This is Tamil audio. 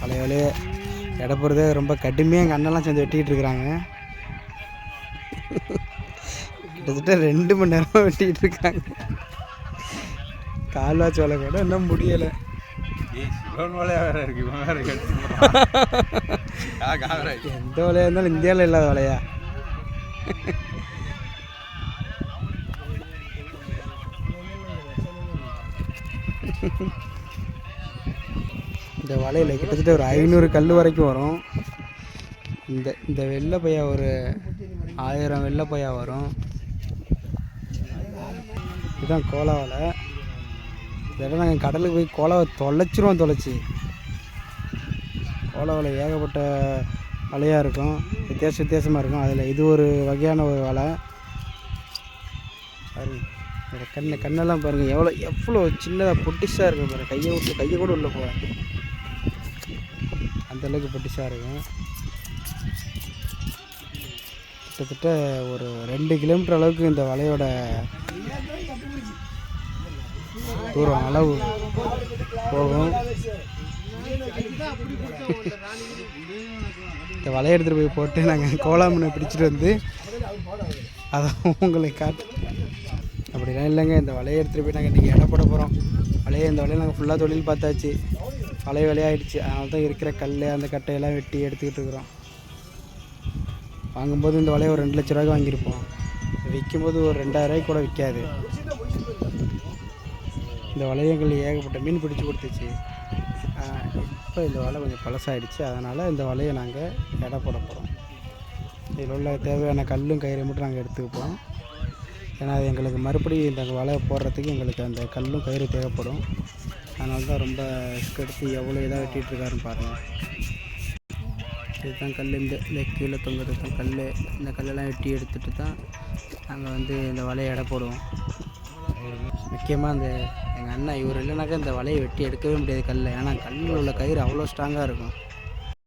பழைய வேலையை எடை போகிறதே ரொம்ப கடுமையாக எங்கள் அண்ணெல்லாம் சேர்ந்து வெட்டிக்கிட்டு இருக்கிறாங்க. கிட்டத்தட்ட ரெண்டு மணி நேரமாக வெட்டிக்கிட்டு இருக்காங்க. கால்வாச்சி வேலை கூட இன்னும் முடியலை. எந்த வேலையாக இருந்தாலும் இந்தியாவில் இல்லாத வேலையா? இந்த வலையில் கிட்டத்தட்ட ஒரு ஐநூறு கல் வரைக்கும் வரும். இந்த இந்த வெள்ளை பையா ஒரு ஆயிரம் வெள்ளை பையா வரும். இதுதான் கோலா வலை. இதெல்லாம் நாங்கள் கடலுக்கு போய் கோலாவை தொலைச்சிருவோம் தொலைச்சி. கோலா வலை ஏகப்பட்ட வலையாக இருக்கும். வித்தியாச வித்தியாசமாக இருக்கும். அதில் இது ஒரு வகையான ஒரு வலை. பாருங்க. கண்ணை கண்ணெல்லாம் பாருங்கள் எவ்வளோ எவ்வளோ சின்னதாக பொட்டிஷாக இருக்கும் பாருங்கள் கையை விட்டு கையை கூட உள்ளே போவேன் அந்தளவுக்கு பெட்டிஷாக இருக்கும். கிட்டத்தட்ட ஒரு ரெண்டு கிலோமீட்டர் அளவுக்கு இந்த வலையோட தூரம் அளவு போகும். இந்த வலையை எடுத்துகிட்டு போய் போட்டு நாங்கள் கோலாமனை பிடிச்சிட்டு வந்து அதை உங்களை காட்டு அப்படிலாம் இல்லைங்க. இந்த வலையை எடுத்துகிட்டு போய் நாங்கள் இன்றைக்கி எடை போட போகிறோம் வலையை இந்த வலையை நாங்கள் ஃபுல்லாக தொழில் பார்த்தாச்சு. பழைய வேலையாயிடுச்சு அதனால தான் இருக்கிற கல் அந்த கட்டையெல்லாம் வெட்டி எடுத்துக்கிட்டு இருக்கிறோம். வாங்கும்போது இந்த வலையை ஒரு ரெண்டு லட்ச ரூபாய்க்கு வாங்கியிருப்போம். விற்கும்போது ஒரு ரெண்டாயிரூவாய்க்கு கூட விற்காது. இந்த வலையங்கள் ஏகப்பட்ட மீன் பிடிச்சி கொடுத்துச்சு. இப்போ இந்த வலை கொஞ்சம் பழசாயிடுச்சு. அதனால் இந்த வலையை நாங்கள் எடை போட போகிறோம் இதில் உள்ள தேவையான கல்லும் கயிறை மட்டும் நாங்கள் எடுத்துக்கப்போம். ஏன்னா அது எங்களுக்கு மறுபடியும் இந்த வலை போடுறதுக்கு எங்களுக்கு அந்த கல்லும் கயிறு தேவைப்படும். அதனால தான் ரொம்ப ரிஸ்க் எடுத்து எவ்வளோ இதாக வெட்டிகிட்டு இருக்காருன்னு பாருங்கள் இதுதான் கல் இந்த இந்த கீழே தொங்குறது தான் கல் இந்த கல்லெல்லாம் வெட்டி எடுத்துகிட்டு தான் நாங்கள் வந்து இந்த வலையை எடை போடுவோம். முக்கியமாக அந்த எங்கள் அண்ணன் இவர் இல்லைனாக்கா இந்த வலையை வெட்டி எடுக்கவே முடியாது கல்லை. ஏன்னா கல்லில் உள்ள கயிறு அவ்வளோ ஸ்ட்ராங்காக இருக்கும்.